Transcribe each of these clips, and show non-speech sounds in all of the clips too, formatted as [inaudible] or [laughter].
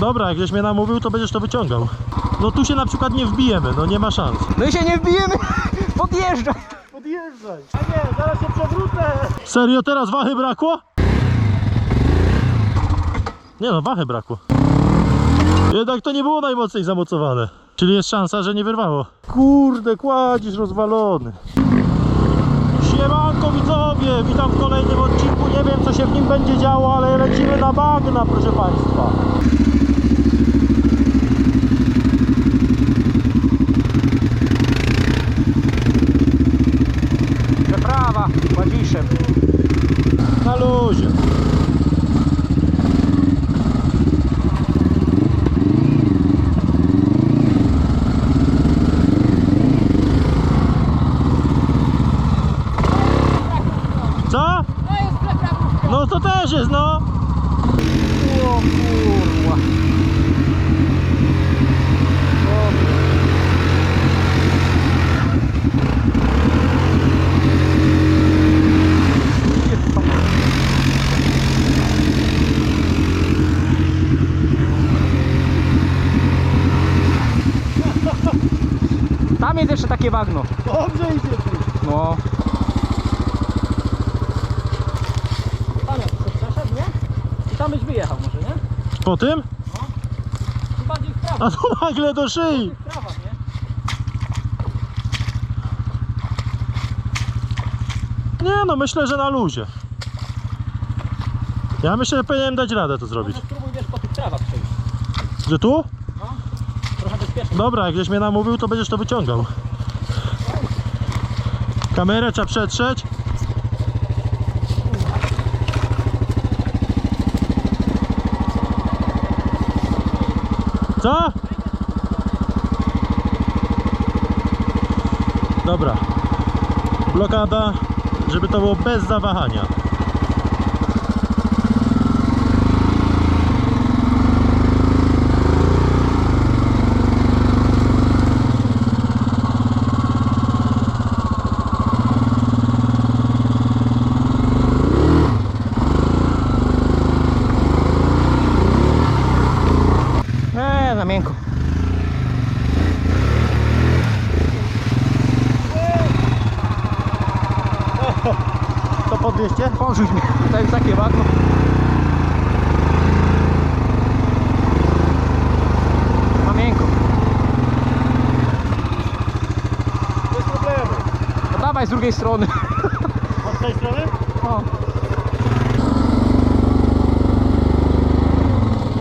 Dobra, jak żeś mnie namówił, to będziesz to wyciągał. No tu się na przykład nie wbijemy, no nie ma szans. My się nie wbijemy! [laughs] Podjeżdżaj! Podjeżdżaj. A nie, zaraz się przewrócę. Serio, teraz wachy brakło? Nie no, wachy brakło. Jednak to nie było najmocniej zamocowane. Czyli jest szansa, że nie wyrwało. Kurde, kładzisz rozwalony. Siemanko widzowie, witam w kolejnym odcinku. Nie wiem co się w nim będzie działo, ale lecimy na bagna, proszę Państwa. Przeprawa, łaziszem. Na luzie. Co? No to też jest, no. O kurwa. Tam jest jeszcze takie bagno. Dobrze idzie tu. No. Jak przeszedł, nie? I tam byś wyjechał może, nie? Po tym? Tu bardziej w prawo, A tu nagle do szyi. w prawo, nie? Nie no, myślę, że na luzie. Ja myślę, że powinienem dać radę to zrobić. Może spróbuj wiesz po tych trawach przejść. Że tu? Dobra, jak żeś mnie namówił, to będziesz to wyciągał. Kamerę trzeba przetrzeć. Co? Dobra. Blokada, żeby to było bez zawahania. Podwieźcie? Porzuć mnie. Tutaj jest takie bagno. Na miękko. Bez problemu. No dawaj z drugiej strony. Od tej strony? O.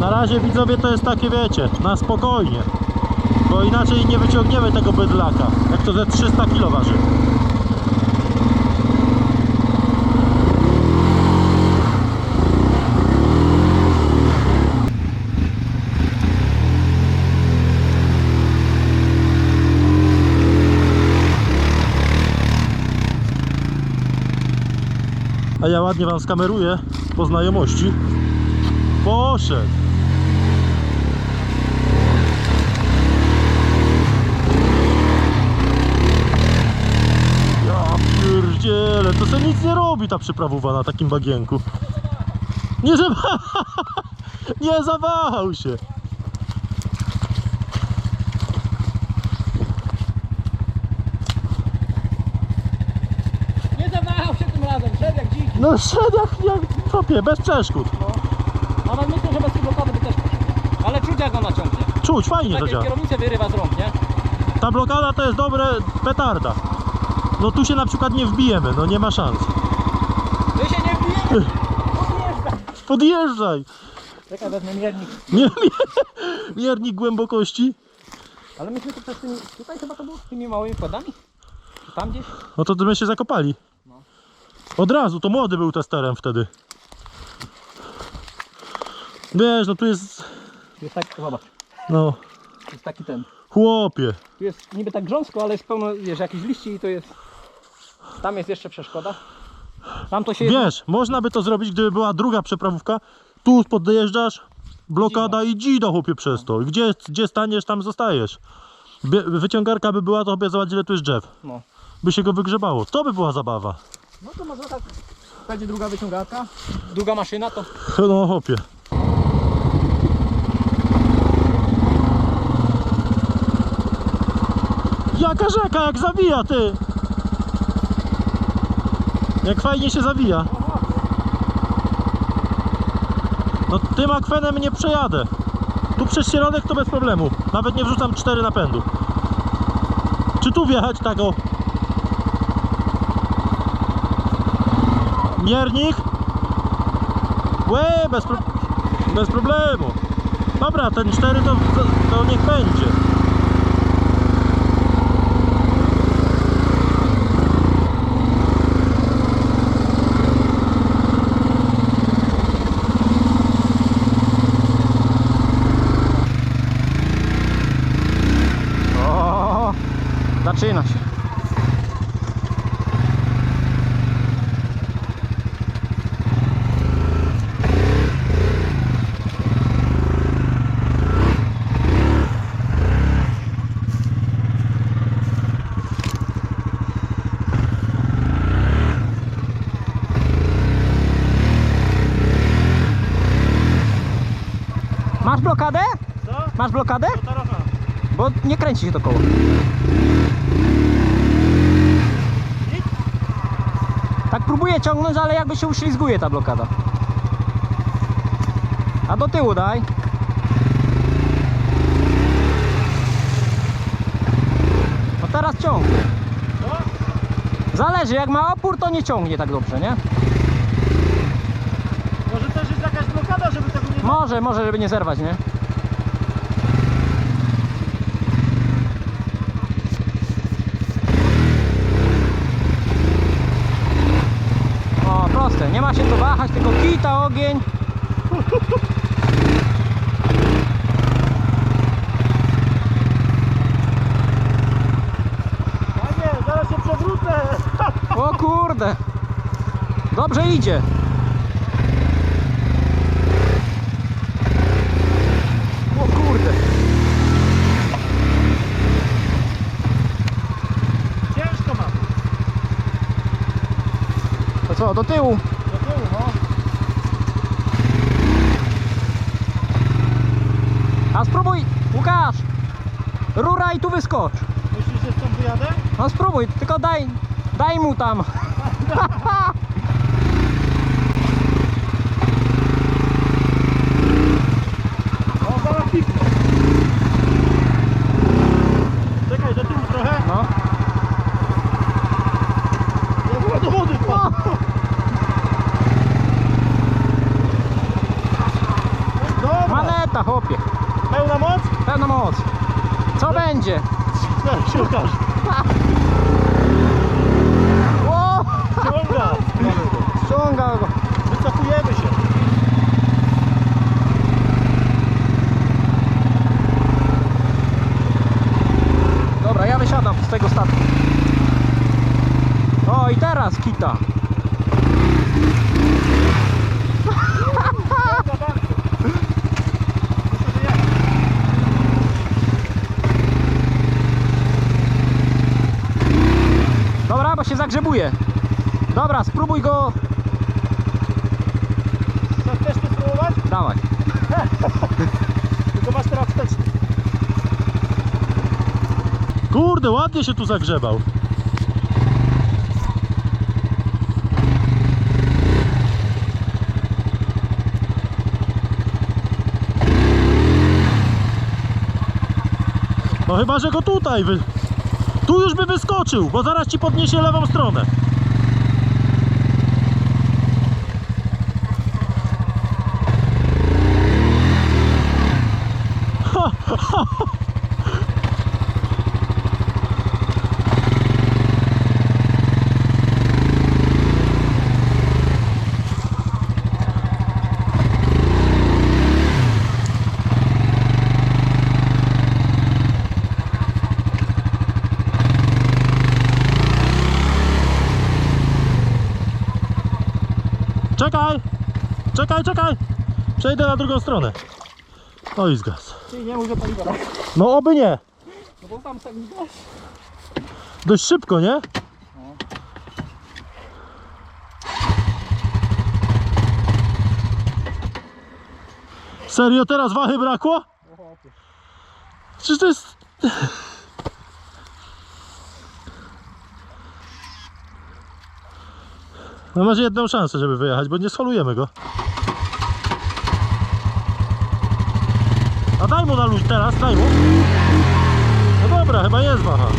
Na razie widzowie to jest takie wiecie, na spokojnie. Bo inaczej nie wyciągniemy tego bydlaka, jak to ze 300 kg waży. A ja ładnie wam skameruję po znajomości. Poszedł. Ja pierdzielę, to se nic nie robi ta przyprawowa na takim bagienku. Nie zawahał, [laughs] nie zawahał się. Nie zawahał się tym razem, szedł jak dziki. No szedł jak, jak tropie, bez przeszkód. Nawet myślę, że bez tej blokady by też poszedł. Ale czuć jak go naciągnie. Czuć, fajnie to działa. kierownicę wyrywa z rąk, nie? Ta blokada to jest dobre petarda. No tu się na przykład nie wbijemy, no nie ma szans. My się nie wbijemy. Podjeżdżaj. [laughs] Podjeżdżaj. Czekaj, wezmę miernik. Nie. Miernik głębokości. Ale myśmy tu przez tymi, tutaj chyba to było z tymi małymi kładami? Czy tam gdzieś? No to my się zakopali. Od razu, to młody był testerem wtedy. Wiesz, no tu jest, jest tak, zobacz, no, jest taki ten. chłopie. Tu jest niby tak grząsko, ale jest pełno, wiesz, jakichś liści i to jest... Tam jest jeszcze przeszkoda. Tam to się... Wiesz, można by to zrobić, gdyby była druga przeprawówka. Tu podjeżdżasz, blokada i dzida chłopie przez to. I Gdzie, gdzie staniesz, tam zostajesz. Bie- Wyciągarka by była, to chłopie zobacz ile tu jest drzew. No. By się go wygrzebało. To by była zabawa. No to można tak. Będzie druga wyciągarka, druga maszyna to. Siedzą na hopie. Jaka rzeka, jak zabija ty! Jak fajnie się zabija. No tym akwenem nie przejadę. Tu przez środek to bez problemu. Nawet nie wrzucam cztery napędu. Czy tu wjechać tak o? Miernik? Łe, bez, pro... bez problemu. Dobra, ten 4 to, to, niech będzie. O, zaczyna się. Masz blokadę? Co? Masz blokadę? teraz mam. Bo to koło. Tak próbuję ciągnąć, ale jakby się uślizguje ta blokada. A do tyłu daj. No teraz ciągnie. Zależy, jak ma opór, to nie ciągnie tak dobrze, nie? Może też jest jakaś blokada, żeby tego nie... Może, może, żeby nie zerwać, nie? O, proste, nie ma się tu wahać, tylko kita, ogień. Panie, zaraz się przewrócę! O kurde. Dobrze idzie. O kurde. Ciężko mam. To co? Do tyłu, no. A spróbuj, Łukasz. Rura i tu wyskocz. Myślisz, że stąd wyjadę? No spróbuj, tylko daj, daj mu tam. [laughs] [laughs] O, zaraz piknę. Czekaj, do tyłu trochę. No. Ja chyba do wody wpadł. Dobra, Maneta, chłopie. pełna moc? Pełna moc. Co będzie? Zaraz się okaże. O! Ciąga. Ściąga go. Wycofujemy się. Dobra, ja wysiadam z tego statku. O, i teraz kita. Za bardzo. Muszę wyjechać. Dobra, bo się zagrzebuje. Dobra, spróbuj go. Chcesz też to spróbować? Dawaj. Tylko masz teraz wsteczny. Kurde, ładnie się tu zagrzebał. No chyba, że go tutaj wy... Tu już by wyskoczył, bo zaraz ci podniesie lewą stronę. Czekaj! Czekaj, czekaj! Przejdę na drugą stronę. No i zgas. Ty nie może paliwa. No oby nie. No bo tam tak widać. Dość szybko, nie? Serio teraz wachy brakło? Czy to jest... No masz jedną szansę, żeby wyjechać, bo nie sfolujemy go. A daj mu na ludź teraz, daj mu. No dobra, chyba jest waha. [laughs]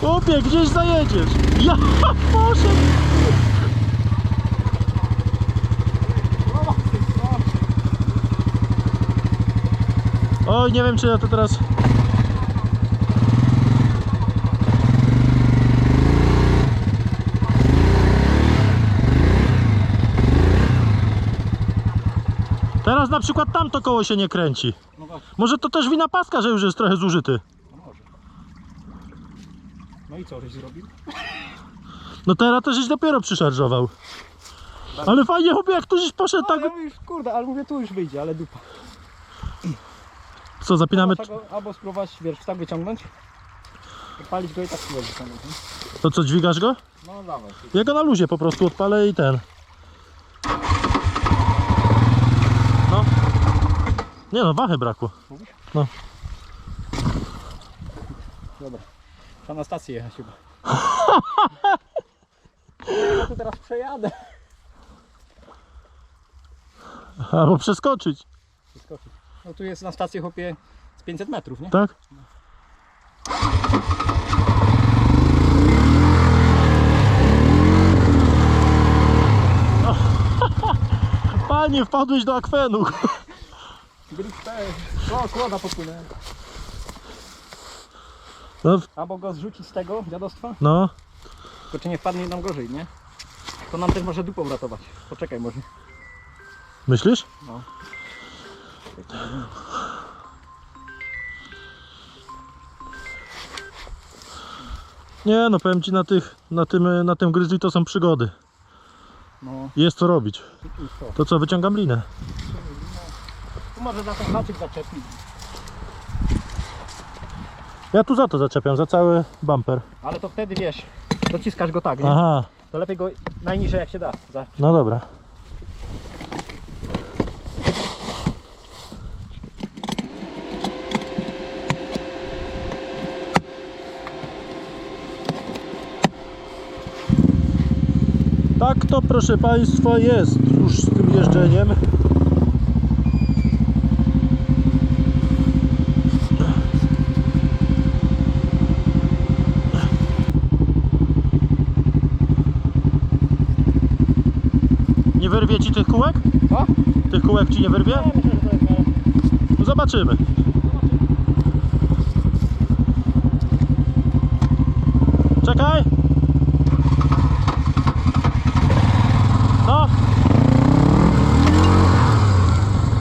Chłopie, gdzieś zajedziesz. Ja [laughs] poszedł. Oj, nie wiem czy ja to teraz... Teraz na przykład tamto koło się nie kręci. No właśnie, Może to też wina paska, że już jest trochę zużyty. no może. No i co żeś zrobił? No teraz też żeś dopiero przyszarżował. Ale fajnie chłopie, jak tu żeś poszedł No, tak... ja mówię, kurde, ale mówię, tu już wyjdzie, ale dupa. Co, zapinamy... Albo, albo spróbować, wiesz, tak wyciągnąć. Palić go i tak spróbować wyciągnąć. nie? To co, dźwigasz go? No dawaj. Ja go na luzie po prostu odpalę i ten. No. Nie no, wachy brakło. Mówisz? No. Dobra. Trzeba na stację jechać chyba. [laughs] Ja tu teraz przejadę. Albo przeskoczyć, Wyskoczyć. No tu jest na stacji chłopie z 500 metrów, nie? tak? [laughs] Panie, wpadłeś do akwenu. Gripę. O, kłoda popłynęła. No, Albo go zrzucić z tego dziadostwa, no. tylko czy nie wpadnie nam gorzej, nie? To nam też może dupą uratować. Poczekaj może. Myślisz? No. Nie no, powiem ci na tych, na tym, na tym gryzli to są przygody. No Jest co robić. i co? To co, wyciągam linę. Tu może za ten haczyk zaczepić. Ja tu za to zaczepiam, za cały bumper. Ale to wtedy wiesz, dociskasz go tak, nie? Aha, To lepiej go najniżej jak się da. Za. no dobra. Tak to proszę Państwa jest już z tym jeżdżeniem. Nie wyrwie Ci tych kółek? Co? Tych kółek Ci nie wyrwie? No Zobaczymy. Czekaj. No.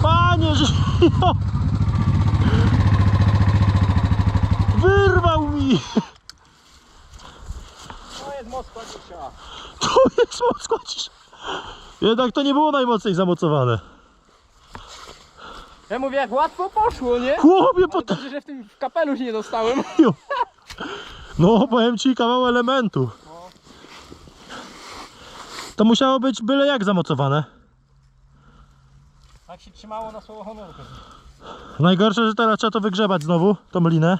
Panie żyjo. Wyrwał mi. To jest Moskwa dzisiaj. To jest cisz. Jednak to nie było najmocniej zamocowane. Ja mówię, jak łatwo poszło, nie? Chłopie, potem... dobrze, że w tym kapelusz nie dostałem. [laughs] No, powiem ci kawał elementu. To musiało być byle jak zamocowane. Tak się trzymało na słowo honoru. Najgorsze, że teraz trzeba to wygrzebać znowu, tą linę.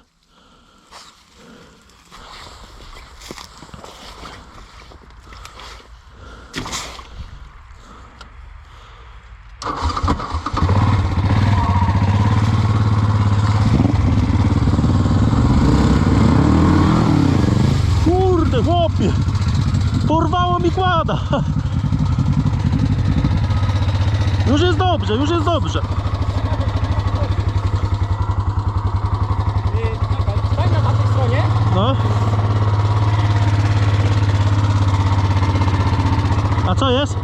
Kurde, chłopie! Porwało mi kłada! Już jest dobrze, już jest dobrze. Yy, czekaj, stań na tamtej stronie. No. A co jest? Nie, tak tylko koła nie wypadnie. Nie wiem, czy go nie kurde, ale-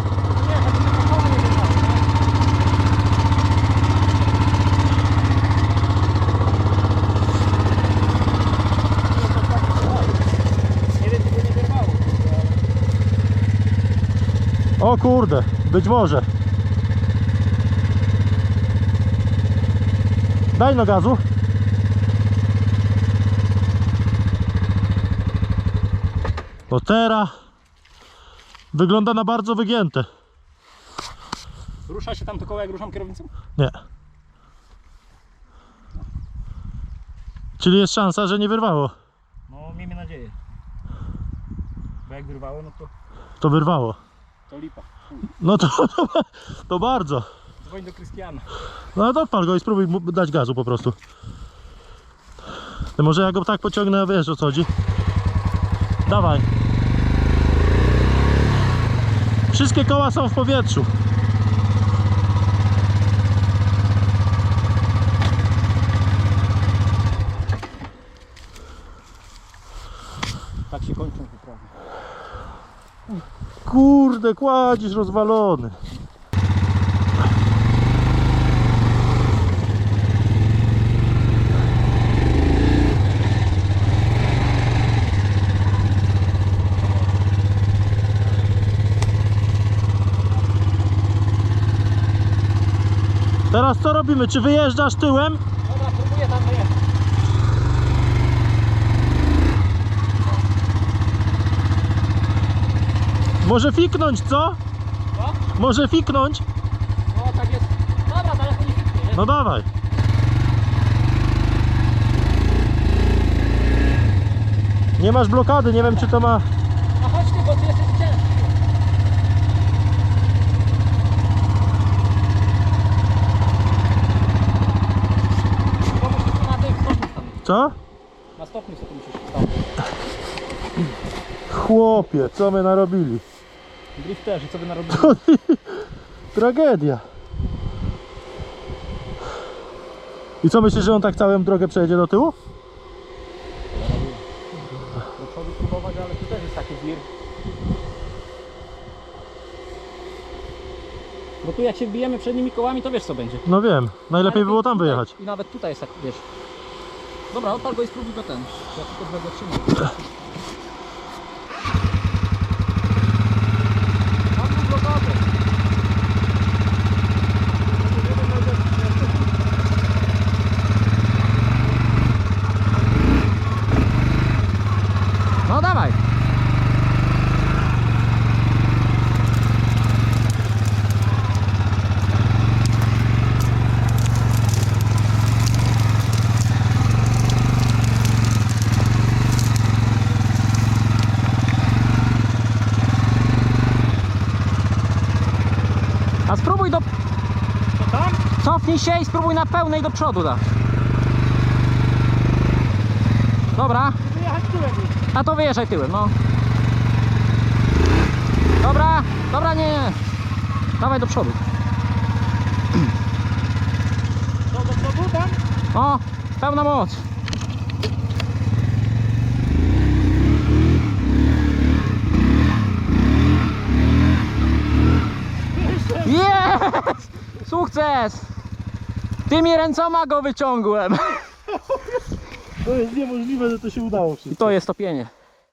O kurde, być może. Daj no gazu. Bo teraz wygląda na bardzo wygięte. Rusza się tam to koło jak ruszam kierownicą? Nie. Czyli jest szansa, że nie wyrwało. No miejmy nadzieję. Bo jak wyrwało, no to, To wyrwało. to lipa. No to, to, to bardzo. Dzwoń do Krystiana. No to odpal go i spróbuj mu dać gazu po prostu. Ty może ja go tak pociągnę, wiesz o co chodzi. Dawaj. Wszystkie koła są w powietrzu. Tak się kończą wyprawy. Kurde, kładzisz rozwalony. Teraz co robimy? Czy wyjeżdżasz tyłem? Dobra, próbuję tam wyjechać. Może fiknąć, co? Co? Może fiknąć? No tak jest. Dobra, daleko nie fiknie, nie? No dawaj. Nie masz blokady, nie wiem czy to ma... A chodź ty, bo ty jesteś ciężki. Pomóż mi tu na tym, stopniu tam. Co? Na stopniu sobie tu musisz stać. Chłopie, co my narobili? Drifterzy, co by narobili? Tragedia. I co myślisz, że on tak całą drogę przejedzie do tyłu? Do przodu próbować, ale tu też jest taki wir. Bo tu jak się wbijemy przednimi kołami, to wiesz co będzie. No wiem, najlepiej było tam wyjechać. I nawet tutaj jest tak, wiesz. Dobra, odpal go i spróbuj go ten. Ja tylko drogę trzymam. Mam tu blokadę. No dawaj. A spróbuj do... To tam? Cofnij się i spróbuj na pełnej do przodu da. Dobra, a to wyjeżdżaj tyłem, no. Dobra, dobra, nie, nie. Dawaj do przodu. To do przodu tam? O, pełna moc. Jest! Sukces! Tymi ręcoma go wyciągłem. To jest niemożliwe, że to się udało I wszystko. to jest topienie.